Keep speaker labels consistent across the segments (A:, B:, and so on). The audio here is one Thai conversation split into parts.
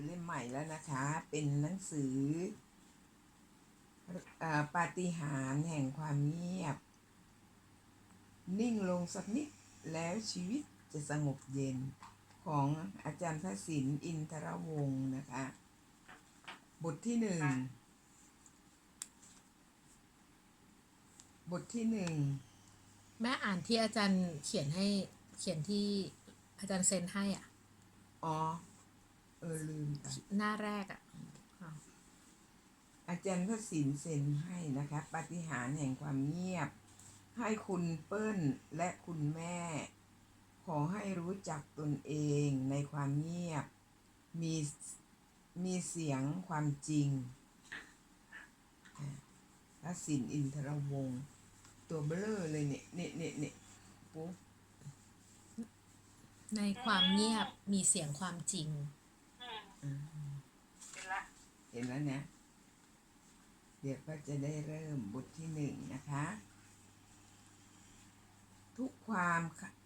A: อเล่มใหม่แล้วนะคะ เป็นหนังสืออาปาฏิหาริย์แห่งความเงียบ นิ่งลงสักนิดแล้วชีวิตจะสงบเย็นของอาจารย์พระศิลป์อินทรวงศ์นะคะ บทที่หนึ่งบทที่หนึ่ง
B: แม่อ่านที่อาจารย์เขียนให้เขียนที่อาจารย์เซ็นให้อะ
A: อ๋อ เออลืมไป
B: หน้าแรกอะค่ะ
A: อาจารย์พระศิลป์เซ็นให้นะคะปาฏิหาริย์แห่งความเงียบ ให้คุณเปิ้ลและคุณแม่ ขอให้รู้จักตนเองในความเงียบ มีมีเสียงความจริงอะพระศิลป์อินทรวงศ์ตัวเบลอเลยเนี่ยเนี่ยเนี่ยเนี่ยปุ๊บ
B: ในความเงียบมีเสียงความจริง
C: อืม เป็นละ
A: เห็นแล้วนะเดี๋ยวก็จะได้เริ่มบทที่หนึ่งนะคะ ทุกความ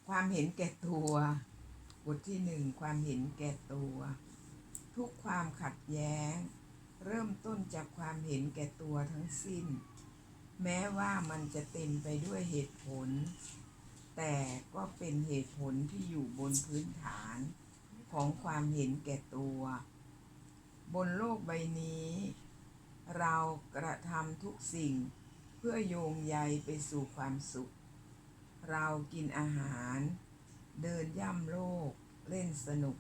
A: ความเห็นแก่ตัว บทที่หนึ่งความเห็นแก่ตัว ทุกความขัดแย้ง เริ่มต้นจากความเห็นแก่ตัวทั้งสิ้น แม้ว่ามันจะเต็มไปด้วยเหตุผล แต่ก็เป็นเหตุผลที่อยู่บนพื้นฐาน ของความเห็นแก่ตัว บนโลกใบนี้ เรากระทำทุกสิ่ง เพื่อโยงใยไปสู่ความสุข เรากินอาหาร เดินย่ำโลก เล่นสนุก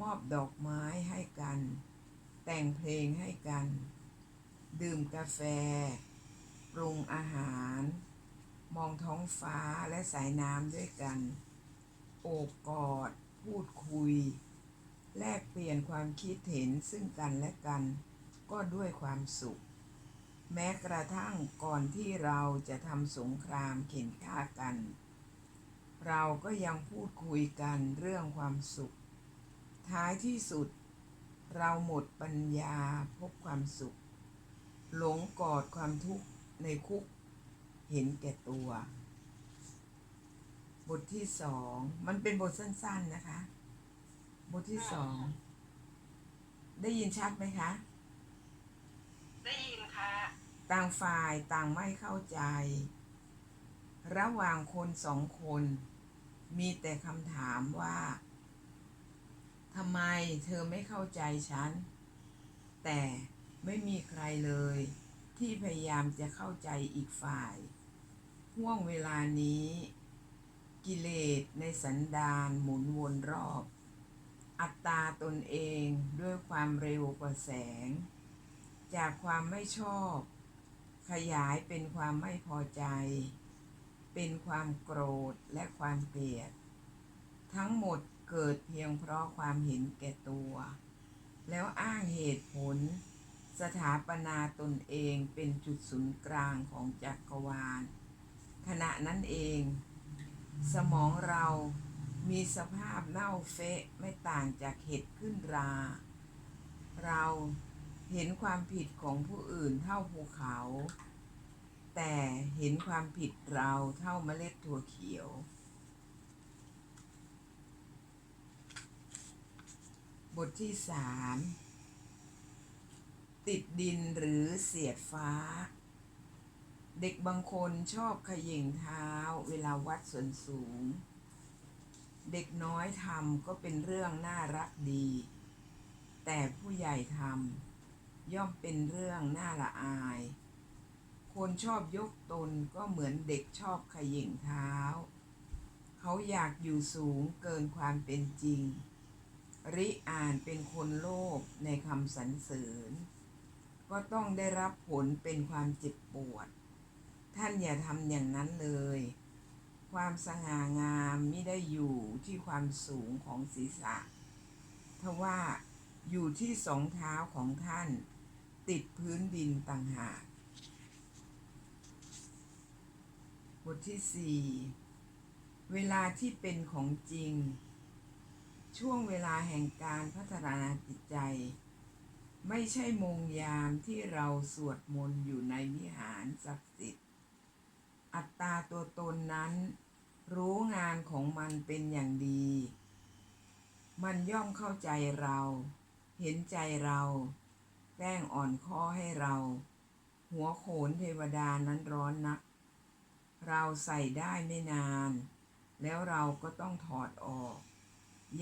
A: มอบดอกไม้ให้กัน แต่งเพลงให้กัน ดื่มกาแฟ ปรุงอาหาร มองท้องฟ้าและสายน้ำด้วยกัน โอบกอด พูดคุย แลกเปลี่ยนความคิดเห็นซึ่งกันและกัน ก็ด้วยความสุข แม้กระทั่งก่อนที่เราจะทำสงครามเข็นฆ่ากัน เราก็ยังพูดคุยกันเรื่องความสุข ท้ายที่สุด เราหมดปัญญาพบความสุข หลงกอดความทุกข์ในคุก เห็นแก่ตัว บทที่สอง มันเป็นบทสั้น ๆนะคะ บทที่สอง ได้ยินชัดไหมคะ
C: ได้ยินค่ะ
A: ต่างฝ่ายต่างไม่เข้าใจ ระหว่างคนสองคน มีแต่คำถามว่าทำไมเธอไม่เข้าใจฉัน แต่ไม่มีใครเลย ที่พยายามจะเข้าใจอีกฝ่ายห่วงเวลานี้ กิเลสในสันดานหมุนวนรอบ อัตตาตนเองด้วยความเร็วกว่าแสง จากความไม่ชอบ ขยายเป็นความไม่พอใจ เป็นความโกรธและความเกลียด ทั้งหมดเกิดเพียงเพราะความเห็นแก่ตัว แล้วอ้างเหตุผล สถาปนาตนเองเป็นจุดศูนย์กลางของจักรวาล ขณะนั้นเอง สมองเรามีสภาพเน่าเฟะไม่ต่างจากเห็ดขึ้นรา เราเห็นความผิดของผู้อื่นเท่าภูเขา แต่เห็นความผิดเราเท่าเมล็ดถั่วเขียว บทที่สามติดดินหรือเสียดฟ้า เด็กบางคนชอบขย่งเท้าเวลาวัดส่วนสูง เด็กน้อยทำก็เป็นเรื่องน่ารักดี แต่ผู้ใหญ่ทำย่อมเป็นเรื่องน่าละอาย คนชอบยกตนก็เหมือนเด็กชอบขย่งเท้า เขาอยากอยู่สูงเกินความเป็นจริง ริอ่านเป็นคนโลภในคำสรรเสริญ ก็ต้องได้รับผลเป็นความเจ็บปวด ท่านอย่าทำอย่างนั้นเลย ความสง่างามไม่ได้อยู่ที่ความสูงของศีรษะทว่าอยู่ที่สองเท้าของท่าน ติดพื้นดินต่างหากบทที่สี่เวลาที่เป็นของจริง ช่วงเวลาแห่งการพัฒนาจิตใจ ไม่ใช่มงยามที่เราสวดมนต์อยู่ในวิหารศักดิ์สิทธิ์ อัตตาตัวตนนั้น รู้งานของมันเป็นอย่างดี มันย่อมเข้าใจเรา เห็นใจเราแกล้งอ่อนข้อให้เรา หัวโขนเทวดานั้นร้อนนัก เราใส่ได้ไม่นาน แล้วเราก็ต้องถอดออก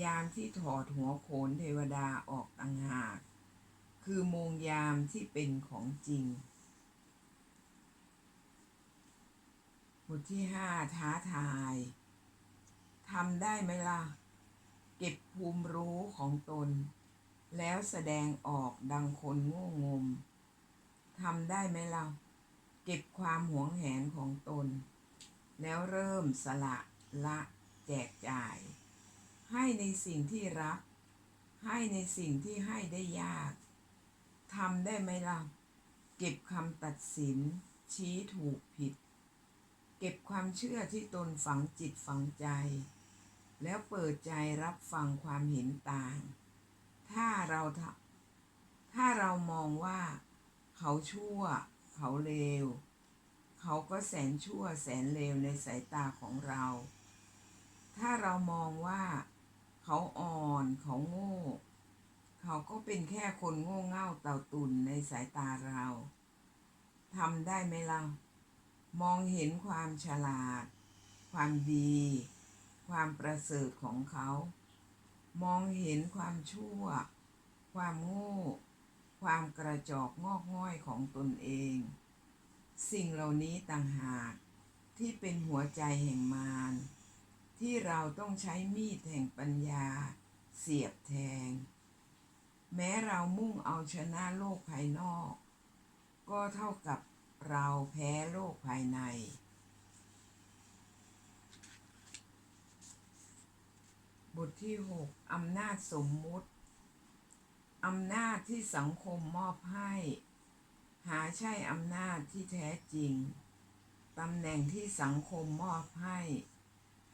A: ยามที่ถอดหัวโขนเทวดาออกต่างหาก คือโมงยามที่เป็นของจริง บทที่ห้าท้าทายทำได้ไหมล่ะ เก็บภูมิรู้ของตน แล้วแสดงออกดังคนโง่งมทำได้ไหมล่ะ เก็บความหวงแหนของตน แล้วเริ่มสละละแจกจ่าย ให้ในสิ่งที่รัก ให้ในสิ่งที่ให้ได้ยากทำได้ไหมล่ะ เก็บคำตัดสิน ชี้ถูกผิด เก็บความเชื่อที่ตนฝังจิตฝังใจ แล้วเปิดใจรับฟังความเห็นต่าง ถ้าเราถ้าเรามองว่า เขาชั่ว เขาเลว เขาก็แสนชั่วแสนเลวในสายตาของเรา ถ้าเรามองว่า เขาอ่อนเขาโง่ เขาก็เป็นแค่คนโง่เง่าเต่าตุนในสายตาเราทำได้ไหมเรา มองเห็นความฉลาด ความดี ความประเสริฐของเขา มองเห็นความชั่ว ความโง่ ความกระจอกงอกง่อยของตนเอง สิ่งเหล่านี้ต่างหากที่เป็นหัวใจแห่งมารที่เราต้องใช้มีดแห่งปัญญา เสียบแทง แม้เรามุ่งเอาชนะโลกภายนอก ก็เท่ากับ เราแพ้โลกภายใน บทที่ 6 อำนาจสมมุติ อำนาจที่สังคมมอบให้ หาใช่อำนาจที่แท้จริง ตำแหน่งที่สังคมมอบให้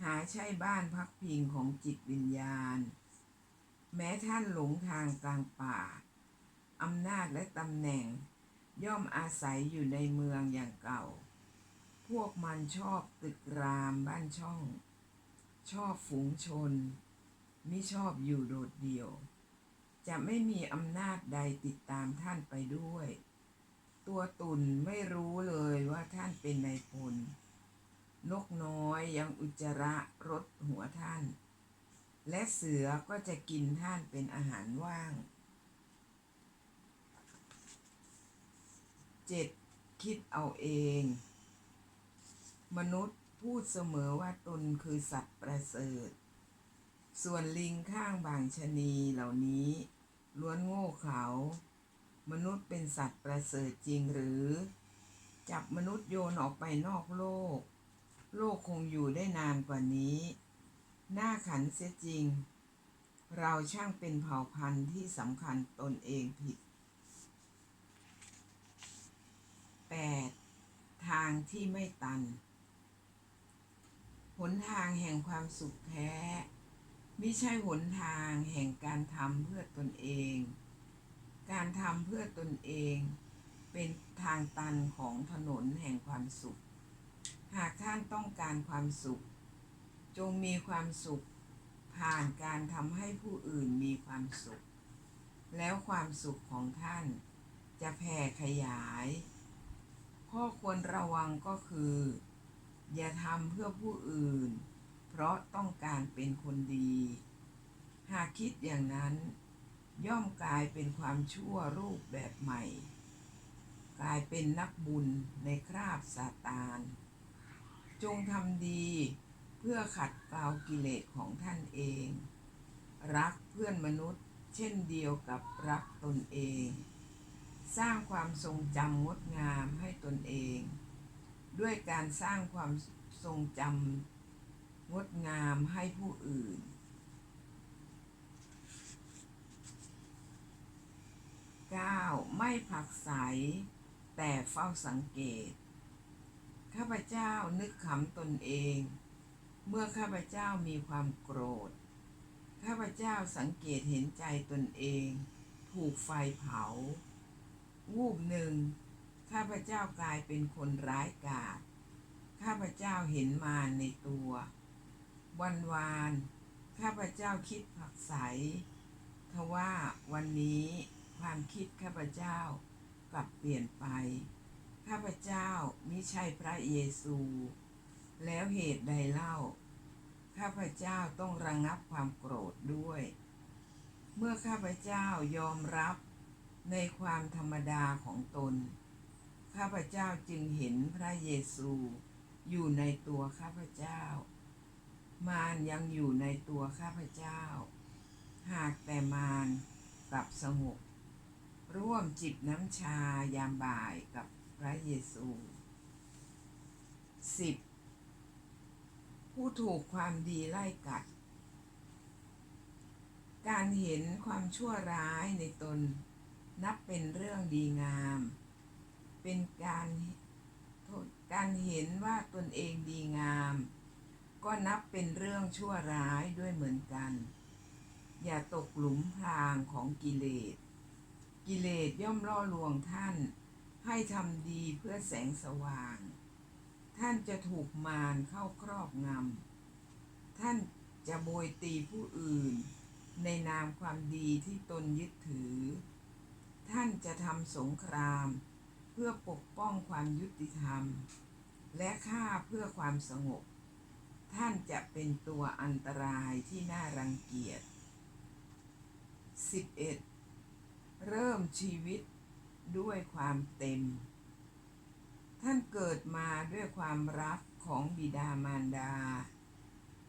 A: หาใช่บ้านพักพิงของจิตวิญญาณ แม้ท่านหลงทางกลางป่า อำนาจและตำแหน่ง ย่อมอาศัยอยู่ในเมืองอย่างเก่า พวกมันชอบตึกรามบ้านช่อง ชอบฝูงชน มิชอบอยู่โดดเดี่ยว จะไม่มีอำนาจใดติดตามท่านไปด้วย ตัวตุนไม่รู้เลยว่าท่านเป็นนายพล นกน้อยยังอุจจาระรดหัวท่าน และเสือก็จะกินท่านเป็นอาหารว่าง เจ็ดคิดเอาเอง มนุษย์พูดเสมอว่าตนคือสัตว์ประเสริฐ ส่วนลิงข้างบางชนีเหล่านี้ ล้วนโง่เขลามนุษย์เป็นสัตว์ประเสริฐจริงหรือ จับมนุษย์โยนออกไปนอกโลก โลกคงอยู่ได้นานกว่านี้ หน้าขันเสียจริง เราช่างเป็นเผ่าพันธุ์ที่สำคัญตนเองผิด 8. ทางที่ไม่ตัน หนทางแห่งความสุขแท้ไม่ใช่หนทางแห่งการทำเพื่อตนเอง การทำเพื่อตนเองเป็นทางตันของถนนแห่งความสุข หากท่านต้องการความสุข จงมีความสุข ผ่านการทำให้ผู้อื่นมีความสุข แล้วความสุขของท่านจะแผ่ขยาย ข้อควรระวังก็คือ อย่าทำเพื่อผู้อื่น เพราะต้องการเป็นคนดี หากคิดอย่างนั้น ย่อมกลายเป็นความชั่วรูปแบบใหม่ กลายเป็นนักบุญในคราบซาตาน จงทำดีเพื่อขัดเกลากิเลสของท่านเอง รักเพื่อนมนุษย์เช่นเดียวกับรักตนเอง สร้างความทรงจำงดงามให้ตนเอง ด้วยการสร้างความทรงจำงดงามให้ผู้อื่น 9. ไม่ผักไสแต่เฝ้าสังเกต ข้าพเจ้านึกขำตนเอง เมื่อข้าพเจ้ามีความโกรธ ข้าพเจ้าสังเกตเห็นใจตนเอง ถูกไฟเผา วูบหนึ่ง ข้าพเจ้ากลายเป็นคนร้ายกาจข้าพเจ้าเห็นมารในตัว วันวาน ข้าพเจ้าคิดผักไสทว่าวันนี้ความคิดข้าพเจ้ากลับเปลี่ยนไป ข้าพเจ้ามิใช่พระเยซู แล้วเหตุใดเล่า ข้าพเจ้าต้องระงงับความโกรธด้วย เมื่อข้าพเจ้ายอมรับ ในความธรรมดาของตน ข้าพเจ้าจึงเห็นพระเยซูอยู่ในตัวข้าพเจ้า มารยังอยู่ในตัวข้าพเจ้า หากแต่มารกลับสงบร่วมจิบน้ำชายามบ่ายกับพระเยซู 10. ผู้ถูกความดีไล่กัด การเห็นความชั่วร้ายในตน นับเป็นเรื่องดีงาม เป็นการการเห็นว่าตนเองดีงาม ก็นับเป็นเรื่องชั่วร้ายด้วยเหมือนกัน อย่าตกหลุมพรางของกิเลส กิเลสย่อมล่อลวงท่าน ให้ทำดีเพื่อแสงสว่าง ท่านจะถูกมารเข้าครอบงำ ท่านจะโบยตีผู้อื่น ในนามความดีที่ตนยึดถือ ท่านจะทำสงคราม เพื่อปกป้องความยุติธรรม และฆ่าเพื่อความสงบ ท่านจะเป็นตัวอันตรายที่น่ารังเกียจ 11. เริ่มชีวิตด้วยความเต็ม ท่านเกิดมาด้วยความรักของบิดามารดา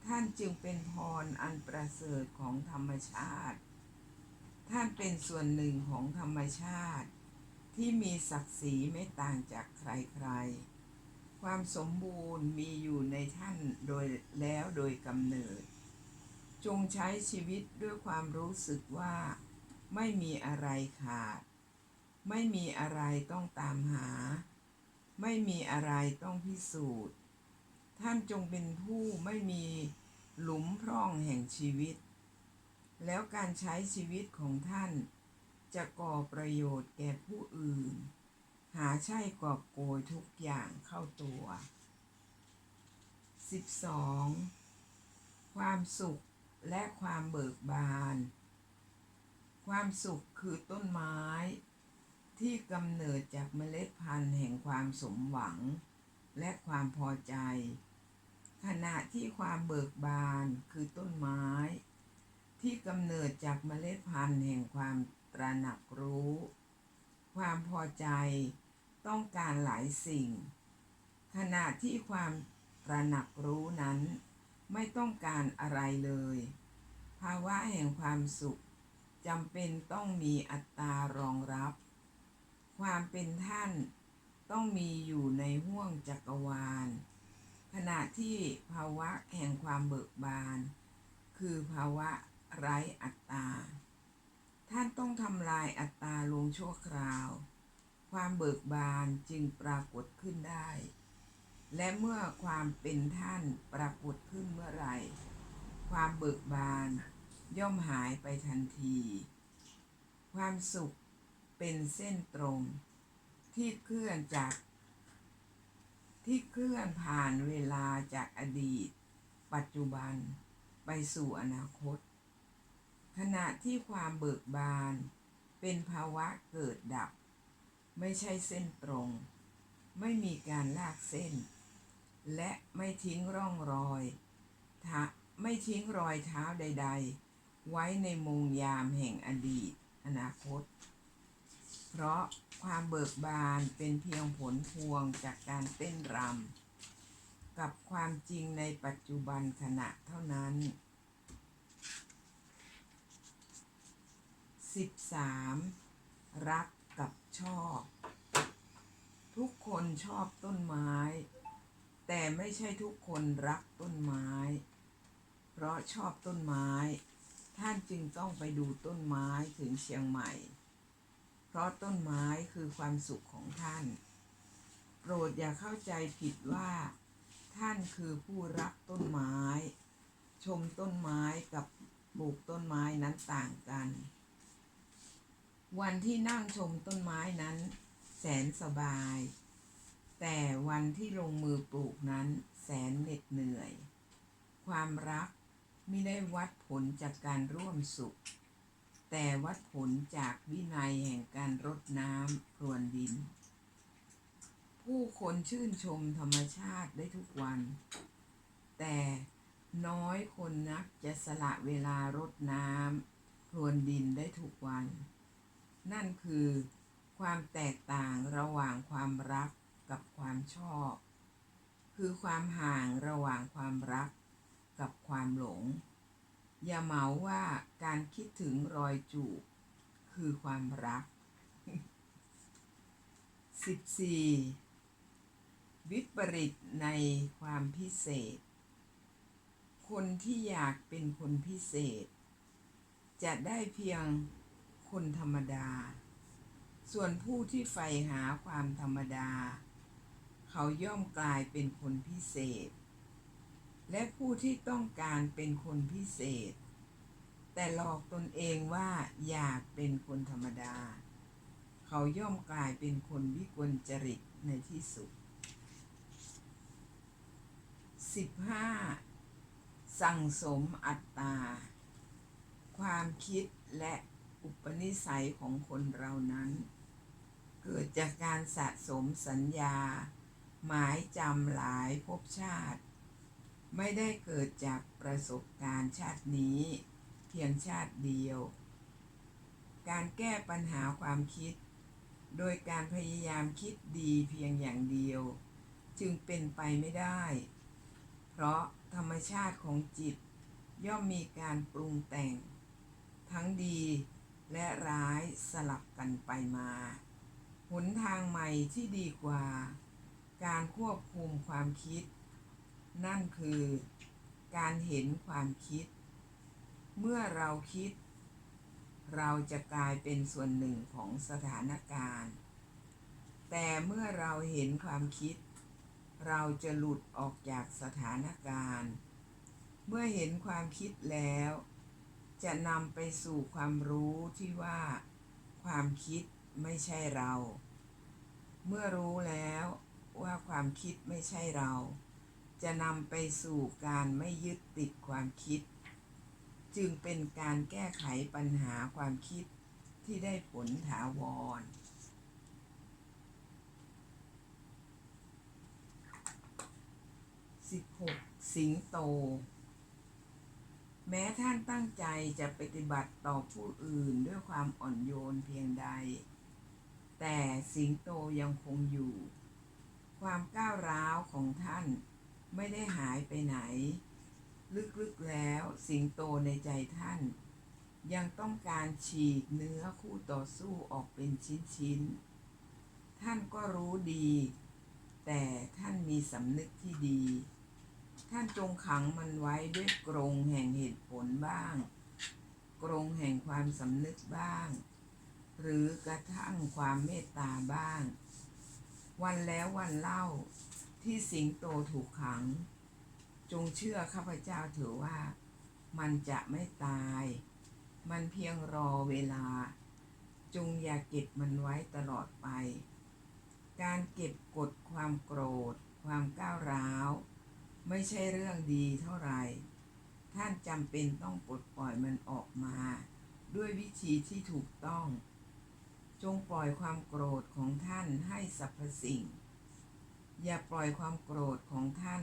A: ท่านจึงเป็นพรอันประเสริฐของธรรมชาติ ท่านเป็นส่วนหนึ่งของธรรมชาติ ที่มีศักดิ์ศรีไม่ต่างจากใครๆ ความสมบูรณ์มีอยู่ในท่านโดยแล้วโดยกำเนิด จงใช้ชีวิตด้วยความรู้สึกว่า ไม่มีอะไรขาด ไม่มีอะไรต้องตามหา ไม่มีอะไรต้องพิสูจน์ ท่านจงเป็นผู้ไม่มีหลุมพร่องแห่งชีวิต แล้วการใช้ชีวิตของท่าน จะก่อประโยชน์แก่ผู้อื่น หาใช่กอบโกยทุกอย่างเข้าตัว 12. ความสุขและความเบิกบาน ความสุขคือต้นไม้ ที่กำเนิดจากเมล็ดพันธุ์แห่งความสมหวัง และความพอใจ ขณะที่ความเบิกบานคือต้นไม้ ที่กำเนิดจากเมล็ดพันธุ์แห่งความตระหนักรู้ ความพอใจต้องการหลายสิ่ง ขณะที่ความตระหนักรู้นั้น ไม่ต้องการอะไรเลย ภาวะแห่งความสุขจำเป็นต้องมีอัตตารองรับ ความเป็นท่านต้องมีอยู่ในห้วงจักรวาล ขณะที่ภาวะแห่งความเบิกบาน คือภาวะ ไร้อัตตา ท่านต้องทำลายอัตตาลงชั่วคราว ความเบิกบานจึงปรากฏขึ้นได้ และเมื่อความเป็นท่านปรากฏขึ้นเมื่อไหร่ ความเบิกบานย่อมหายไปทันที ความสุขเป็นเส้นตรง ที่เคลื่อนจาก ที่เคลื่อนผ่านเวลาจากอดีต ปัจจุบันไปสู่อนาคต ขณะที่ความเบิกบาน เป็นภาวะเกิดดับ ไม่ใช่เส้นตรง ไม่มีการลากเส้น และไม่ทิ้งร่องรอยไม่ทิ้งรอยเท้าใด ๆ ไว้ในมงยามแห่งอดีต อนาคต เพราะความเบิกบานเป็นเพียงผลพวงจากการเต้นรำกับความจริงในปัจจุบันขณะเท่านั้น 13. รักกับชอบ ทุกคนชอบต้นไม้ แต่ไม่ใช่ทุกคนรักต้นไม้ เพราะชอบต้นไม้ ท่านจึงต้องไปดูต้นไม้ถึงเชียงใหม่ เพราะต้นไม้คือความสุขของท่าน โปรดอย่าเข้าใจผิดว่า ท่านคือผู้รักต้นไม้ ชมต้นไม้กับปลูกต้นไม้นั้นต่างกัน วันที่นั่งชมต้นไม้นั้น แสนสบาย แต่วันที่ลงมือปลูกนั้นแสนเหน็ดเหนื่อย ความรักไม่ได้วัดผลจากการร่วมสุข แต่วัดผลจากวินัยแห่งการรดน้ำพรวนดิน ผู้คนชื่นชมธรรมชาติได้ทุกวัน แต่น้อยคนนักจะสละเวลารดน้ำพรวนดินได้ทุกวัน นั่นคือความแตกต่างระหว่างความรักกับความชอบ คือความห่างระหว่างความรักกับความหลง อย่าเหมาว่าการคิดถึงรอยจูบคือความรัก 14. วิปริตในความพิเศษ คนที่อยากเป็นคนพิเศษ จะได้เพียง คนธรรมดา ส่วนผู้ที่ใฝ่หาความธรรมดา เขาย่อมกลายเป็นคนพิเศษ และผู้ที่ต้องการเป็นคนพิเศษ แต่หลอกตนเองว่าอยากเป็นคนธรรมดา เขาย่อมกลายเป็นคนวิกลจริตในที่สุด 15. สั่งสมอัตตา ความคิดและ อุปนิสัยของคนเรานั้น เกิดจากการสะสมสัญญา หมายจำหลายภพชาติ ไม่ได้เกิดจากประสบการณ์ชาตินี้ เพียงชาติเดียว การแก้ปัญหาความคิด โดยการพยายามคิดดีเพียงอย่างเดียว จึงเป็นไปไม่ได้ เพราะธรรมชาติของจิตย่อมมีการปรุงแต่ง ทั้งดี และร้ายสลับกันไปมา หนทางใหม่ที่ดีกว่า การควบคุมความคิด นั่นคือ การเห็นความคิด เมื่อเราคิด เราจะกลายเป็นส่วนหนึ่งของสถานการณ์ แต่เมื่อเราเห็นความคิด เราจะหลุดออกจากสถานการณ์ เมื่อเห็นความคิดแล้ว จะนำไปสู่ความรู้ที่ว่า ความคิดไม่ใช่เรา เมื่อรู้แล้วว่าความคิดไม่ใช่เรา จะนำไปสู่การไม่ยึดติดความคิด จึงเป็นการแก้ไขปัญหาความคิดที่ได้ผลถาวร 16. สิงโต แม้ท่านตั้งใจจะปฏิบัติต่อผู้อื่นด้วยความอ่อนโยนเพียงใด แต่สิงโตยังคงอยู่ ความก้าวร้าวของท่านไม่ได้หายไปไหน ลึกๆแล้วสิงโตในใจท่าน ยังต้องการฉีกเนื้อคู่ต่อสู้ออกเป็นชิ้นๆ ท่านก็รู้ดี แต่ท่านมีสำนึกที่ดี ท่านจงขังมันไว้ด้วยกรงแห่งเหตุผลบ้าง กรงแห่งความสำนึกบ้าง หรือกระทั่งความเมตตาบ้าง วันแล้ววันเล่าที่สิงโตถูกขัง จงเชื่อข้าพเจ้าเถอะว่า มันจะไม่ตาย มันเพียงรอเวลา จงอย่าเก็บมันไว้ตลอดไป การเก็บกดความโกรธ ความก้าวร้าว ไม่ใช่เรื่องดีเท่าไหร่ท่านจำเป็นต้องปลดปล่อยมันออกมา ด้วยวิธีที่ถูกต้อง จงปล่อยความโกรธของท่านให้สรรพสิ่ง อย่าปล่อยความโกรธของท่าน